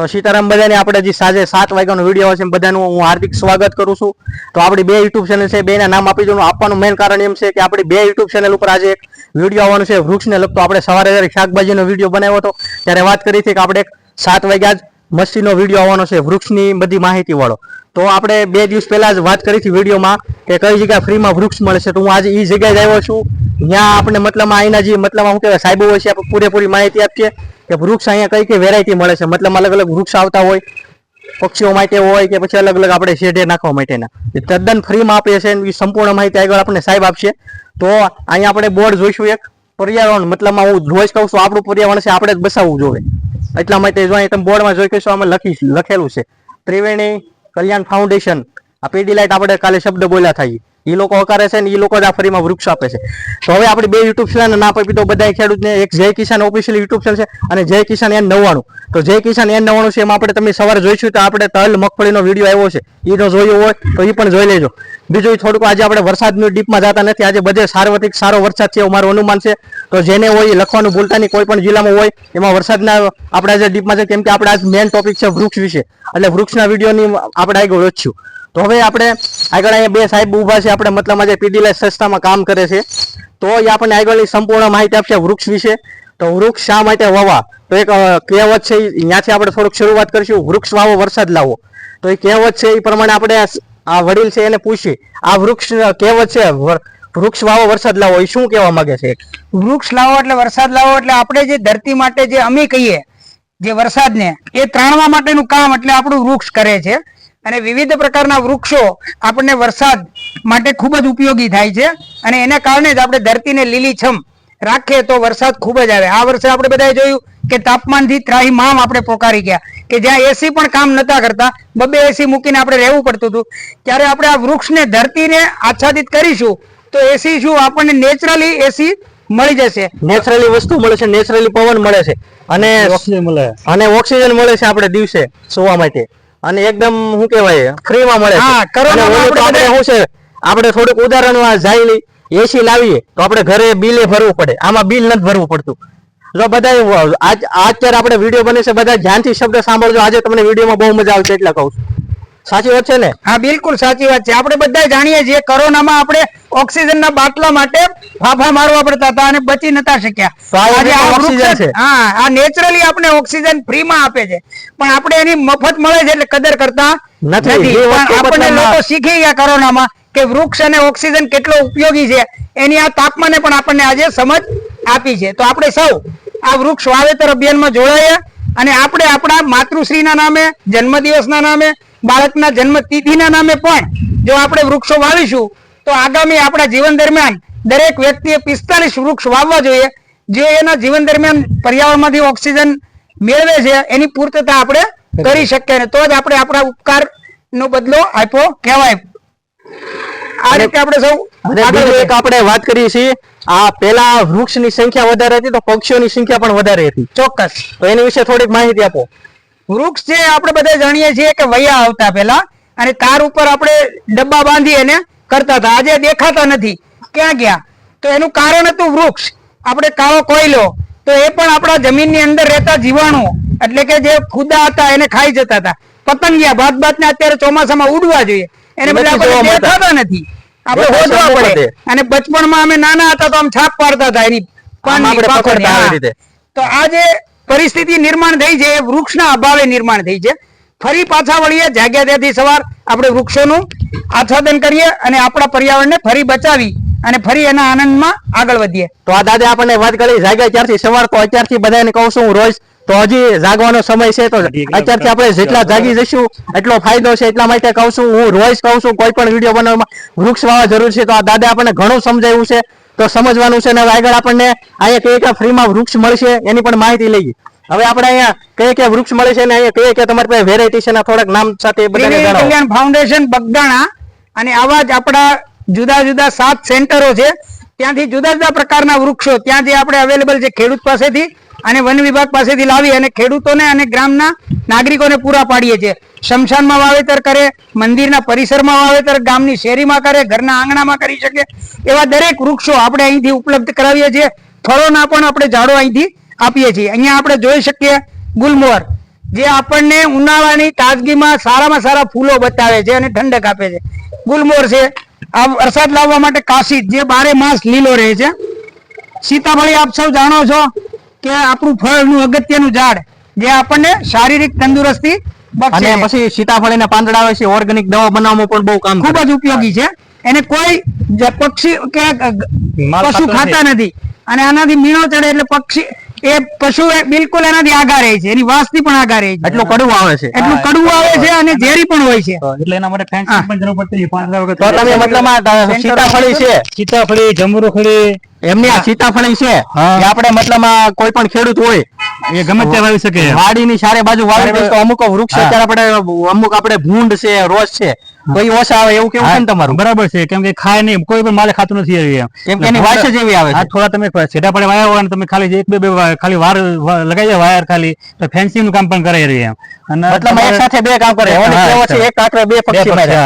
તો સીતારામ બધાને આપણે જે સાંજે સાત વાગ્યાનો વીડિયો છે બધાનું હું હાર્દિક સ્વાગત કરું છું. તો આપણી બે યુટ્યુબ ચેનલ છે, બેના નામ આપી દઉં આપવાનું મેન કારણ એમ છે કે આપણી બે યુટ્યુબ ચેનલ ઉપર આજે એક વીડિયો આવવાનો છે વૃક્ષને લગતો. આપણે સવારે જ્યારે શાકભાજીનો વીડિયો બનાવ્યો હતો, ત્યારે વાત કરી હતી કે આપણે એક સાત વાગ્યા જ મસ્તીનો વીડિયો આવવાનો છે, વૃક્ષની બધી માહિતી વાળો તો આપણે બે દિવસ પહેલા જ વાત કરી હતી વિડીયોમાં કે કઈ જગ્યા ફ્રીમાં વૃક્ષ મળે છે. તો હું આજે એ જગ્યાએ આવ્યો છું. ત્યાં આપણે મતલબમાં અહીંના જે મતલબ શું કહેવાય સાહેબો હોય છે, આપણે પૂરેપૂરી માહિતી આપીએ કે વૃક્ષ અહીંયા કઈ કઈ વેરાયટી મળે છે. મતલબ અલગ અલગ વૃક્ષ આવતા હોય, પક્ષીઓ માટે હોય કે પછી અલગ અલગ આપણે શેઢે નાખવા માટેના. એ તદ્દન ફ્રીમાં આપીએ છે એ સંપૂર્ણ માહિતી આગળ આપણને સાહેબ આપશે. તો અહીંયા આપણે બોર્ડ જોઈશું એક. પર્યાવરણ મતલબમાં હું રોજ કહું છું, આપણું પર્યાવરણ છે, આપણે જ બસાવવું જોઈએ. એટલા માટે જો તમે બોર્ડમાં જોઈ કહીશું અમે લખી લખેલું છે. ત્રિવેણી કલ્યાણ ફાઉન્ડેશન આ પીડી લાઈટ આપણે કાલે શબ્દ બોલ્યા થાય. એ લોકો હકારે છે ને એ લોકો જ આ ફરીમાં વૃક્ષ આપે છે. તો હવે આપણી બે યુટ્યુબ ચેનલ ના આપી તો બધા ખેડૂતને, એક જય કિસાન ઓફિશિયલ યુટ્યુબ ચેનલ છે અને જય કિસાન એન નવ્વાણું. તો જય કિસાન એન નવ્વાણું છે એમાં આપણે તમે સવારે જોઈશું તો આપણે તલ, મગફળીનો વીડિયો આવ્યો છે. એનો જોયો હોય તો એ પણ જોઈ લેજો. બીજું થોડુંક આજે આપણે વરસાદની ડીપમાં જતા નથી. આજે બધે સાર્વત્રિક, સારો વરસાદ છે એવું મારું અનુમાન છે. તો જેને હોય એ લખવાનું ભૂલતા નહીં. કોઈ પણ જિલ્લામાં હોય, એમાં વરસાદના આપણે આજે ડીપમાં છે, કેમ કે આપણે આજ મેન ટોપિક છે વૃક્ષ વિશે. એટલે વૃક્ષના વિડીયોની આપણે આગળ વધશું. તો હવે આપણે આગળ અહીંયા બે સાહેબ ઊભા છે. આપણે મતલબ આજે પીડીલાઈ સંસ્થામાં કામ કરે છે. તો એ આપણને આગળની સંપૂર્ણ માહિતી આપશે વૃક્ષ વિશે. તો વૃક્ષ શા માટે વાવા તો એક કહેવત છે ત્યાંથી આપણે થોડુંક શરૂઆત કરીશું. વૃક્ષ વાવો, વરસાદ લાવો. તો એ કહેવત છે એ પ્રમાણે આપણે આ વડીલ છે એને પૂછીએ. આ વૃક્ષ કહેવત છે વૃક્ષ વાવો, વરસાદ લાવો એ શું કહેવા માંગે છે? વૃક્ષ લાવો એટલે વરસાદ લાવો એટલે આપણે જે ધરતી માટે જે અમે કહીએ, જે વરસાદને, એ ત્રાણવા માટેનું કામ એટલે આપણું વૃક્ષ કરે છે. અને વિવિધ પ્રકારના વૃક્ષો આપણને વરસાદ માટે ખૂબ જ ઉપયોગી થાય છે. અને એના કારણે જ આપણે ધરતીને લીલીછમ રાખીએ તો વરસાદ ખૂબ જ આવે. આ વર્ષે આપણે બધાએ જોયું કે તાપમાનથી ત્રાહીમામ આપણે પોકારી ગયા. કે જ્યાં એસી પણ કામ નતા કરતા બબે એસી મૂકીને આપણે રહેવું પડતું હતું. ત્યારે આપણે આ વૃક્ષને ધરતીને આચ્છાદિત કરીશું તો એસી શું? આપણને નેચરલી એસી મળી જશે. નેચરલી વસ્તુ મળે છે નેચરલી પવન મળે છે. અને મળે. અને ઓક્સિજન મળે છે આપણે દિવસે સુવા માટે. અને એકદમ શું કહેવાય ફ્રીમાં મળે હા, આપણે શું છે આપણે થોડુંક ઉદાહરણ જાય એસી લાવીએ તો આપણે ઘરે બિલે ભરવું પડે. આમાં બિલ નથી ભરવું પડતું. જો બધા આજ અત્યારે આપણે વીડિયો બને છે બધા ધ્યાનથી શબ્દ સાંભળજો. આજે તમને વિડીયોમાં બહુ મજા આવશે એટલે કહું છું. સાચી વાત છે ને? હા બિલકુલ સાચી વાત છે. આપણે બધા જાણીએ છીએ કોરોનામાં આપણે ઓક્સિજનના બાટલા માટે ફાફા મારવા પડતા હતા અને બચી નતા શક્યા. આ. હા નેચરલી આપણે ઓક્સિજન ફ્રીમાં આપે છે. પણ આપણે એની મફત મળે છે એટલે કદર કરતા નથી. આપણને લોકો શીખી ગયા કોરોનામાં કે વૃક્ષ અને ઓક્સિજન કેટલો ઉપયોગી છે. એની આ તાપમાને પણ આપણને આજે સમજ આપી છે. તો આપણે સૌ આ વૃક્ષ વાવેતર અભિયાનમાં જોડાઈએ અને આપણે આપણા માતૃશ્રીના નામે જન્મદિવસના નામે બાળકના જન્મ તિથિના નામે પણ જો આપણે વૃક્ષો વાવીશું તો આગામી આપણા જીવન દરમિયાન દરેક વ્યક્તિએ પિસ્તાલીસ વૃક્ષ વાવવા જોઈએ જે એના જીવન દરમિયાન પર્યાવરણમાંથી ઓક્સિજન મેળવે છે એની પૂર્તતા આપણે કરી શકીએ અને તો જ આપણે આપણા ઉપકાર નો બદલો આપ્યો કહેવાય. આ રીતે આપણે સૌ અને આગળ બીજું વધીએ. એક આપણે વાત કરીએ છીએ આ પેલા વૃક્ષની સંખ્યા વધારે હતી તો પક્ષીઓની સંખ્યા પણ વધારે હતી. ચોક્કસ. તો એની વિશે થોડીક માહિતી આપો. વૃક્ષ જે આપણે બધા જાણીએ છીએ કે વૈયા આવતા પેલા અને તાર ઉપર આપણે ડબ્બા બાંધી એને કરતા હતા. આજે દેખાતા નથી. ક્યાં ગયા? તો એનું કારણ હતું વૃક્ષ. આપણે કાળો કોયલો. તો એ પણ આપણા જમીનની અંદર રહેતા જીવાણુ એટલે કે જે ખુદા હતા એને ખાઈ જતા હતા. પતંગિયા ભાત ભાત ને અત્યારે ચોમાસામાં ઉડવા જોઈએ. એને નથી આપણે દેખાતા નથી. આપણે હોદવા પડે. બધે. અને બચપણમાં અમે નાના હતા તો આમ છાપ પાડતા હતા એની. રીતે. તો આજે પરિસ્થિતિ નિર્માણ થઈ છે એ વૃક્ષના અભાવે નિર્માણ થઈ છે. ફરી પાછા વળીએ. જાગ્યા ત્યાંથી સવાર. આપણે વૃક્ષોનું આચ્છાદન કરીએ અને આપણા પર્યાવરણને ફરી બચાવી અને ફરી એના આનંદમાં આગળ વધીએ. તો આ દાદા આપણને વાત કરી જાગ્યા ક્યારથી સવાર. તો અત્યારથી બધાને કહું છું રોજ, તો હજી જાગવાનો સમય છે, તો અત્યારથી આપણે જેટલા જાગી જઈશું, એટલો ફાયદો છે. એટલા માટે કહું છું, હું રોજ કહું છું, કોઈ પણ વીડિયો બનાવવામાં, વૃક્ષ વાવવા જરૂર છે. તો આ દાદા આપણને ઘણું સમજાવ્યું છે. તો સમજવાનું છે ને આગળ આપણને અહીંયા કઈ ફ્રીમાં વૃક્ષ મળશે, એની પણ માહિતી લઈએ. હવે આપણે અહીંયા કયા કયા વૃક્ષ મળે છે ને અહીંયા કયા કયા તમારી પાસે વેરાયટી છે થોડાક નામ સાથે બધાને જણાવો. કલ્યાણ ફાઉન્ડેશન બગદાણા અને આવા જ આપણા જુદા જુદા સાત સેન્ટરો છે. ત્યાંથી જુદા જુદા પ્રકારના વૃક્ષો ત્યાં જે આપણે અવેલેબલ છે ખેડૂત પાસેથી અને વન વિભાગ પાસેથી લાવી અને ખેડૂતોને અને ગ્રામના નાગરિકોને પૂરા પાડીએ છીએ. શમશાનમાં વાવેતર કરે મંદિરના પરિસરમાં વાવેતર ગામની શેરીમાં કરે ઘરના આંગણામાં કરી શકે એવા દરેક વૃક્ષો આપણે અહીંથી ઉપલબ્ધ કરાવીએ છીએ. ફળોના પણ આપણે ઝાડો અહીંથી આપીએ છીએ. અહીંયા આપણે જોઈ શકીએ ગુલમોહર જે આપણને ઉનાળાની તાજગીમાં સારામાં સારા ફૂલો બતાવે છે અને ઠંડક આપે છે. ગુલમોર છે આ વરસાદ લાવવા માટે કાશી જે બારે માસ લીલો રહે છે. સીતાફળી આપ સૌ જાણો છો કે આપણું ફળનું અગત્યનું ઝાડ જે આપણને શારીરિક તંદુરસ્તી બક્ષે. અને. પછી સીતાફળીના પાંદડા આવે છે ઓર્ગેનિક દવા બનાવવામાં પણ બહુ કામ ખૂબ જ ઉપયોગી છે. એને કોઈ પક્ષી કે પશુ ખાતા નથી. અને આનાથી મીણો ચડે એટલે પક્ષી એ પશુ બિલકુલ એનાથી આગા રહે છે. એની વાસથી પણ આગા રહે છે. એટલું કડવું આવે છે. એટલું કડવું આવે છે અને ઝેરી પણ હોય છે. એટલે એના માટે ફેન્સિંગ પણ જરૂર પડતી નથી. તો તમે મતલબ આ સીતાફળી છે. સીતાફળી જમરૂખડી. એમની આ સીતાફળી છે. આપણે મતલબ કોઈ પણ ખેડૂત હોય એ ગમે ત્યાં વાવી શકે. વાડીની ચારે બાજુ વાવી તો અમુક વૃક્ષ અત્યારે આપણે અમુક આપણે ભૂંડ છે રોસ છે તો એ ઓછા આવે એવું કેવું છે ને તમારું? બરાબર છે. કેમ કે ખાય નહીં કોઈ પણ માલે ખાતું નથી એ. કેમ કે એની વાસ જ એવી આવે આ થોડા તમે સીધા પડે વાયા હોય ને તમે ખાલી એક બે બે ખાલી વાર લગાવી જાય વાયર ખાલી તો ફેન્સિંગનું કામ પણ કરાઈ રહી એમ. અને મતલબ એક સાથે બે કામ કરે. છે, એક એક બે પક્ષી મારે.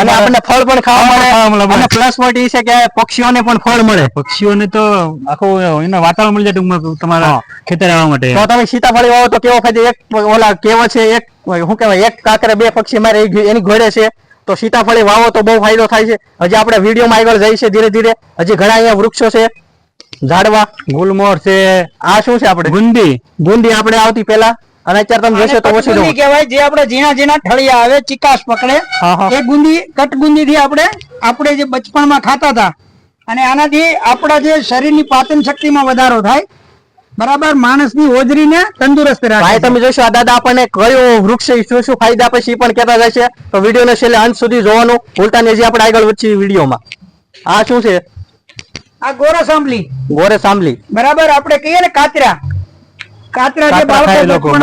અને આપણને ફળ પણ ખાવા મળે. મળે. અને પ્લસ પોઈન્ટ એ છે કે પક્ષીઓને પણ ફળ મળે. પક્ષીઓને તો આખું એના વાતાવરણ મળી જાય ટૂંકમાં તમારા ખેતર આવવા માટે. તો તમે સીતાફળી વાવો તો કેવો ફાયદો? એક ઓલા કેવો છે? એક શું કહેવાય? એક કાંકરે બે પક્ષી મારે એની ઘોડે છે. તો સીતાફળી વાવો તો બહુ ફાયદો થાય છે. હજી આપણે વિડીયોમાં આગળ જઈએ છે ધીરે ધીરે. હજી ઘણા અહીંયા વૃક્ષો છે. ઝાડવા ગુલમોર છે. આ શું છે આપણે? ગુંદી ગુંદી આપણે આવતી પેલા અને અત્યારે તમે જોશો તો ઓછી કટગુંદી કહેવાય જે આપણે ઝીણા ઝીણા ઠળિયા આવે ચિકાસ પકડે. એ ગુંદી એ ગુંદી કટગુંદી થી આપણે આપણે જે બચપણમાં ખાતા હતા. અને આનાથી આપણા જે શરીરની પાચન શક્તિમાં વધારો થાય બરાબર માણસની હોજરીને તંદુરસ્ત રાખે ભાઈ તમે જોશો આ દાદા આપણને કયો વૃક્ષ શું શું ફાયદા આપે છે એ પણ કહેતા જાય છે તો વિડીયોને છેલ્લે અંત સુધી જોવાનું. ભૂલતા નહીં આપણે આગળ વધીએ વિડીયોમાં. આ શું છે? આ ગોરસ આંબલી ગોરે સાંભળી. બરાબર આપણે કહીએ ને કાતરા. કાતરા જે બાળકો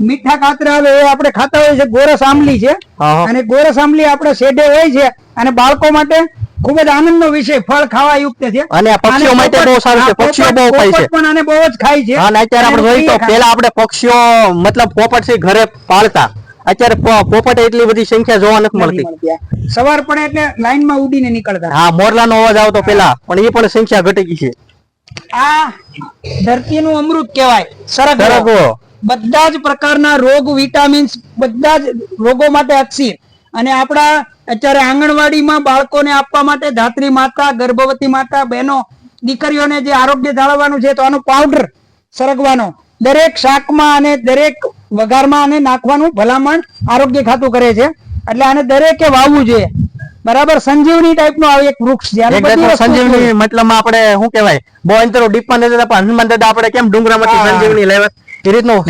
મીઠા કાતરા આવે એ આપણે ખાતા હોય છે ગોરસ આંબલી છે. હા, હા. અને ગોરસ આંબલી આપણે શેઢે હોય છે અને બાળકો માટે ખૂબ જ આનંદનો વિષય ફળ ખાવા યુક્ત છે. અને પક્ષીઓ માટે બહુ સારું છે. પક્ષીઓ બહુ ખાય છે. પણ આને બહુ જ ખાય છે. અને અત્યારે આપણે જોઈએ તો પેલા આપણે પક્ષીઓ મતલબ પોપટ છે ઘરે પાળતા. અત્યારે પોપટ એટલી બધી સંખ્યા જોવા નથી મળતી. સવાર પડે એટલે લાઈનમાં ઉડીને નીકળતા. હા મોરલાનો અવાજ આવતો પેલા પણ એ પણ સંખ્યા ઘટી ગઈ છે. આ ધરતીનું અમૃત કહેવાય. સરગવો. બધા જ પ્રકારના રોગ વિટામિન્સ બધા જ રોગો માટે અક્ષીર અને આપણા અત્યારે આંગણવાડીમાં બાળકોને આપવા માટે ધાત્રી માતા ગર્ભવતી માતા બહેનો દીકરીઓને જે આરોગ્ય જાળવવાનું છે તો આનો પાવડર સરગવાનો. દરેક શાકમાં અને દરેક વઘારમાં આને નાખવાનું ભલામણ આરોગ્ય ખાતું કરે છે. એટલે આને દરેકે વાવવું જોઈએ. બરાબર સંજીવની ટાઈપનો આ એક વૃક્ષ સંજીવની મતલબ આપણે શું કહેવાય બહુ અંતરો ડીપમાં નથી પણ હનુમાન દાદા આપણે કેમ ડુંગરામાંથી સંજીવની લેવા એ રીતનું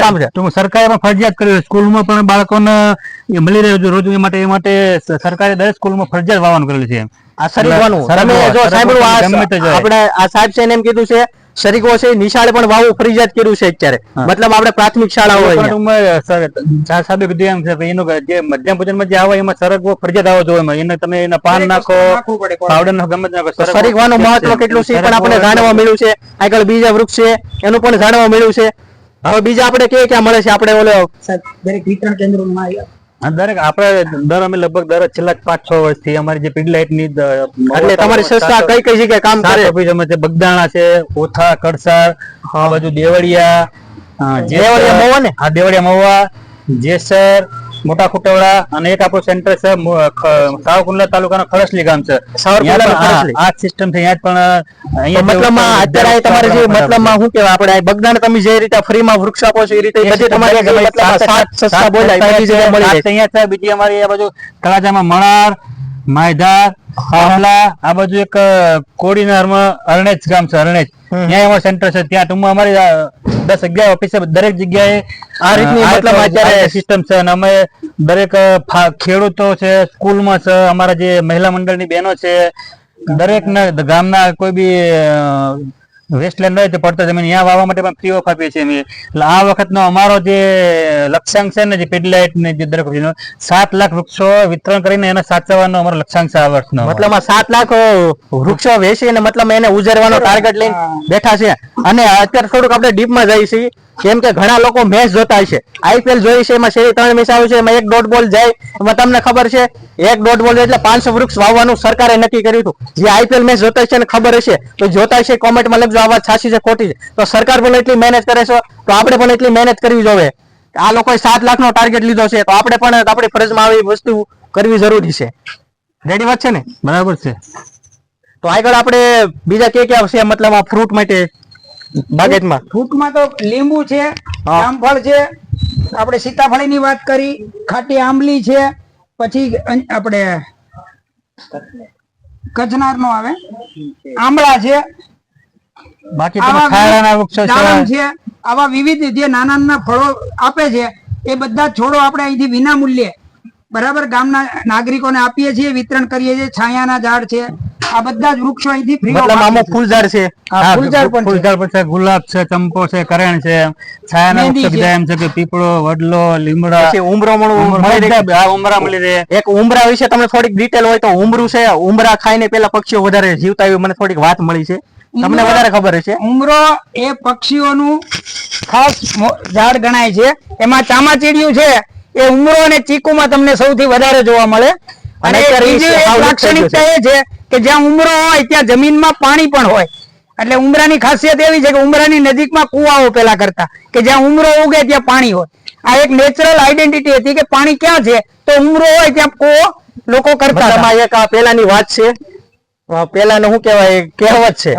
કામ છે. તો સરકારે પણ ફરજિયાત કર્યું સ્કૂલમાં પણ બાળકોને મળી રહ્યું છે રોજ એ માટે એ માટે સરકારે દરેક સ્કૂલમાં ફરજિયાત વાવવાનું કરેલું છે આ સાહેબ છે એમ કીધું છે સરગવો છે નિશાળે પણ વાવવું ફરજિયાત કર્યું છે અત્યારે. મતલબ આપણે પ્રાથમિક શાળાઓ હોય અહીંયા. સર- સાદું એમ છે એનો એનું જે મધ્યાહન ભોજનમાં જે આવે એમાં સરગવો ફરજિયાત આવવો જોઈએ એને તમે એના પાન નાખો પાવડર નાખો ગમે નાખો સરગવાનું મહત્વ કેટલું છે પણ આપણે જાણવા મળ્યું છે. આગળ બીજા વૃક્ષ છે એનું પણ જાણવા મળ્યું છે. હવે બીજા આપણે કે ક્યાં મળે છે? આપણે ઓલો દરેક વિતરણ કેન્દ્રોમાં દરેક આપણે દર અમે લગભગ દર છેલ્લા પાંચ છ વર્ષથી અમારી જે પીડલાઇટની એટલે તમારી સંસ્થા કઈ કઈ જગ્યાએ કામ કરે? ઓફિસ અમે છે બગદાણા છે ઓથા કડસાર આ બાજુ દેવળિયા દેવળિયા મહુવા ને? હા દેવળિયા મહુવા જેસર મોટા ખુટવડા અને એક આપણું સેન્ટર છે મુ- ખ- તાલુકાનો ખરસલી ગામ છે. આ સિસ્ટમ છે અહીંયા પણ મતલબ મતલબમાં અત્યારે તમારે જે મતલબ શું કેવા આપણે બગદાન બગદાણ તમે જે રીતે ફ્રીમાં વૃક્ષ આપો છો એ રીતે બધી તમારી સસ્તા બોલાય. અહીંયા છે બીજી અમારી આ બાજુ તળાજામાં મણાર માયધાર આમલા આ બાજુ એક કોડીનારમાં અરણેજ ગામ છે અરણેજ. ત્યાં અમારું સેન્ટર છે. ત્યાં ટૂંકમાં અમારી દસ અગિયાર ઓફિસ દરેક જગ્યાએ આ રીતની મતલબ અત્યારે સિસ્ટમ છે. અને અમે દરેક ખેડૂતો છે સ્કૂલમાં છે અમારા જે મહિલા મંડળની બહેનો છે દરેક ગામના કોઈ બી વેસ્ટલેન્ડ હોય તો પડતો જમીન ત્યાં વાવવા માટે પણ ઓફ આપીએ છીએ અમે. એટલે આ વખતનો અમારો જે લક્ષ્યાંક છે ને જે પેડલાઇટ ને જે દરેક સાત લાખ વૃક્ષો વિતરણ કરીને એને સાચવવાનો અમારો લક્ષ્યાંક છે આ વર્ષનો. મતલબ સાત લાખ વૃક્ષો વેચીને મતલબ એને ઉજરવાનો ટાર્ગેટ લઈને બેઠા છે. અને અત્યારે થોડુંક આપણે ડીપમાં જઈએ છીએ. કેમ કે ઘણા લોકો મેચ જોતા છે આઈપીએલ જોઈ છે એમાં શેરી ત્રણ મેચ આવે છે એમાં એક દોઢ બોલ જાય. એમાં તમને ખબર છે એક દોઢ બોલ એટલે પાંચસો વૃક્ષ વાવવાનું સરકારે નક્કી કર્યું હતું. જે આઈપીએલ મેચ જોતા છે ને ખબર હશે. તો જોતા છે કોમેન્ટમાં લખજો. આ વાત સાચી છે ખોટી છે. તો સરકાર પણ એટલી મહેનત કરે છે તો આપણે પણ એટલી મહેનત કરવી જોઈએ આ લોકોએ સાત લાખ નો ટાર્ગેટ લીધો છે તો આપણે પણ આપણી ફરજમાં આવી વસ્તુ કરવી જરૂરી છે. રેડી વાત છે ને? બરાબર છે. તો આગળ આપણે બીજા કે ક્યાં છે મતલબ આ ફ્રૂટ માટે બાગેટમાં? ફ્રૂટમાં તો લીંબુ છે જામફળ છે આપણે સીતાફળીની વાત કરી ખાટી આંબલી છે પછી આપણે કચનાર નો આવે. આમળા છે બાકી ખાયડાના વૃક્ષો છે. આવા વિવિધ જે નાના નાના ફળો આપે છે એ બધા છોડો આપણે અહીંથી વિના મૂલ્યે બરાબર ગામના નાગરિકોને આપીએ છીએ વિતરણ કરીએ છીએ છાયાના ઝાડ છે આ બધા જ વૃક્ષો અહીંથી free મતલબ આમાં ફૂલઝાડ છે. ફૂલઝાડ પણ ફૂલઝાડ પણ છે ગુલાબ છે ચંપો છે કરેણ છે છાયાના મહેંદી બધા એમ છે કે પીપળો વડલો લીમડા છે ઉમરો મળી રહે. ઉમરા મળી રહે. એક ઉમરા વિશે તમને થોડીક ડિટેલ હોય તો ઉમરું છે ઉમરા ખાઈને પેલા પક્ષીઓ વધારે જીવતા હોય મને થોડીક વાત મળી છે. તમને વધારે ખબર હશે? ઉમરો એ પક્ષીઓનું ખાસ ઝાડ ગણાય છે. એમાં ચામાચીડિયું છે. એ ઉમરો અને ચીકુમાં તમને સૌથી વધારે જોવા મળે. અને લાક્ષણિકતા એ છે કે જ્યાં ઉમરો હોય ત્યાં જમીનમાં પાણી પણ હોય. એટલે ઉમરાની ખાસિયત એવી છે કે ઉમરાની નજીકમાં કુવાઓ પેલા કરતા કે જ્યાં ઉમરો ઉગે ત્યાં પાણી હોય. આ એક નેચરલ આઈડેન્ટિટી હતી કે પાણી ક્યાં છે? તો ઉમરો હોય ત્યાં કુવો લોકો કરતા એક આ પેલાની વાત છે. પેલાનું શું કહેવાય કહેવત છે.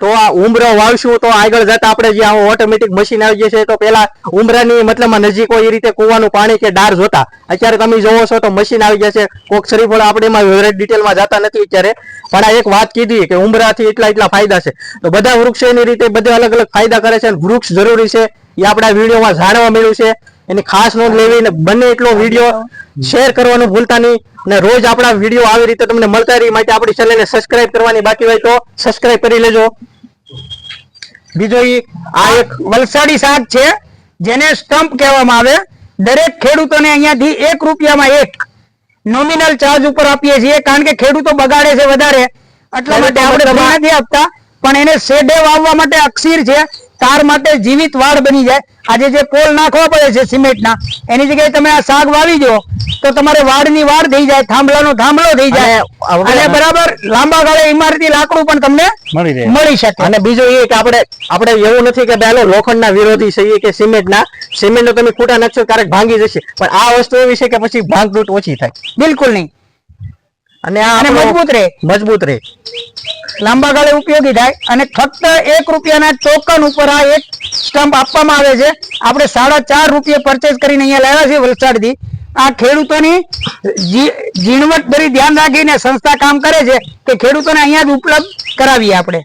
તો આ ઉમરો વાવશું તો આગળ જતા આપણે જે ઓટોમેટિક મશીન આવી જશે તો પેલા ઉમરાની મતલબ નજીક હોય એ રીતે કુવાનું પાણી કે ડાર જોતા. અત્યારે તમે જોવો છો તો મશીન આવી જશે કોક શરીફળ આપણે એમાં ડિટેલમાં જતા નથી અત્યારે. પણ આ એક વાત કીધી કે ઉમરાથી એટલા એટલા ફાયદા છે. તો બધા વૃક્ષો એની રીતે બધા અલગ અલગ ફાયદા કરે છે અને વૃક્ષ જરૂરી છે. એ આપણા વિડીયોમાં જાણવા મળ્યું છે. એની ખાસ નોંધ લેવી ને બને એટલો વીડિયો શેર કરવાનું ભૂલતા નહીં. અને રોજ આપણા વીડિયો આવી રીતે તમને મળતા રહી માટે આપણી ચેનલને સબસ્ક્રાઇબ કરવાની બાકી હોય તો સબસ્ક્રાઇબ કરી લેજો. બીજો આ એક વલસાડી શાક છે જેને સ્ટમ્પ કહેવામાં આવે. દરેક ખેડૂતોને અહીંયાથી એક રૂપિયામાં એક નોમિનલ ચાર્જ ઉપર આપીએ છીએ કારણ કે ખેડૂતો બગાડે છે વધારે. એટલા માટે આપણે નથી આપતા પણ એને શેડે વાવવા માટે અક્ષીર છે. તાર માટે જીવિત વાડ બની જાય. આજે જે પોલ નાખવા પડે છે સિમેન્ટના એની જગ્યાએ તમે આ શાક વાવી દો તો તમારે વાડની વાડ થઈ જાય થાંભલાનો થાંભલો થઈ જાય. અને બરાબર લાંબા ગાળે ઇમારતી લાકડું પણ તમને મળી શકે. અને બીજું એ કે આપણે આપણે એવું નથી કે બેલો લોખંડના વિરોધી છીએ કે સિમેન્ટના. સિમેન્ટનો તમે ખૂટા નાખશો ક્યારેક ભાંગી જશે. પણ આ વસ્તુ એવી છે કે પછી ભાંગ તૂટ ઓછી થાય. બિલકુલ નહીં. અને આ મજબૂત રહે મજબૂત રહે લાંબા ગાળે ઉપયોગી થાય અને ફક્ત એક રૂપિયાના ટોકન ઉપર આ એક સ્ટમ્પ આપવામાં આવે છે. આપણે સાડા ચાર રૂપિયા પરચેસ કરીને અહીંયા લાવ્યા છે વલસાડથી. આ ખેડૂતોની ઝીણવટ ભરી ધ્યાન રાખીને સંસ્થા કામ કરે છે કે ખેડૂતોને અહીંયા જ ઉપલબ્ધ કરાવીએ આપણે.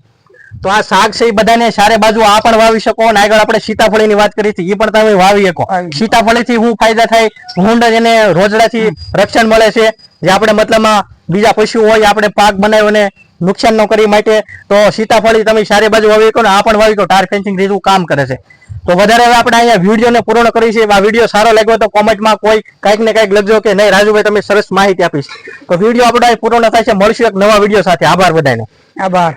તો આ શાક છે એ બધાને સારે બાજુ આ પણ વાવી શકો અને આગળ આપણે સીતાફળીની વાત કરી હતી એ પણ તમે વાવી શકો. સીતાફળીથી શું ફાયદા થાય ભૂંડ એને રોજડાથી રક્ષણ મળે છે. જે આપણે મતલબમાં બીજા પશુ હોય આપણે પાક બનાવ્યો ને નુકસાન ન કરી માટે તો સીતાફળી તમે સારી બાજુ વાવી શકો ને આ પણ વાવી શકો. ટાર ફેન્સિંગ રીતું કામ કરે છે. તો વધારે હવે આપણે અહીંયા વિડીયોને પૂર્ણ કરી છે. આ વીડિયો સારો લાગ્યો તો કોમેન્ટમાં કોઈ કંઈક ને કંઈક લખજો કે નહીં. રાજુભાઈ તમે સરસ માહિતી આપીશ તો વીડિયો આપણે પૂર્ણ થાય છે. મળશું એક નવા વીડિયો સાથે. આભાર બધાને. આભાર.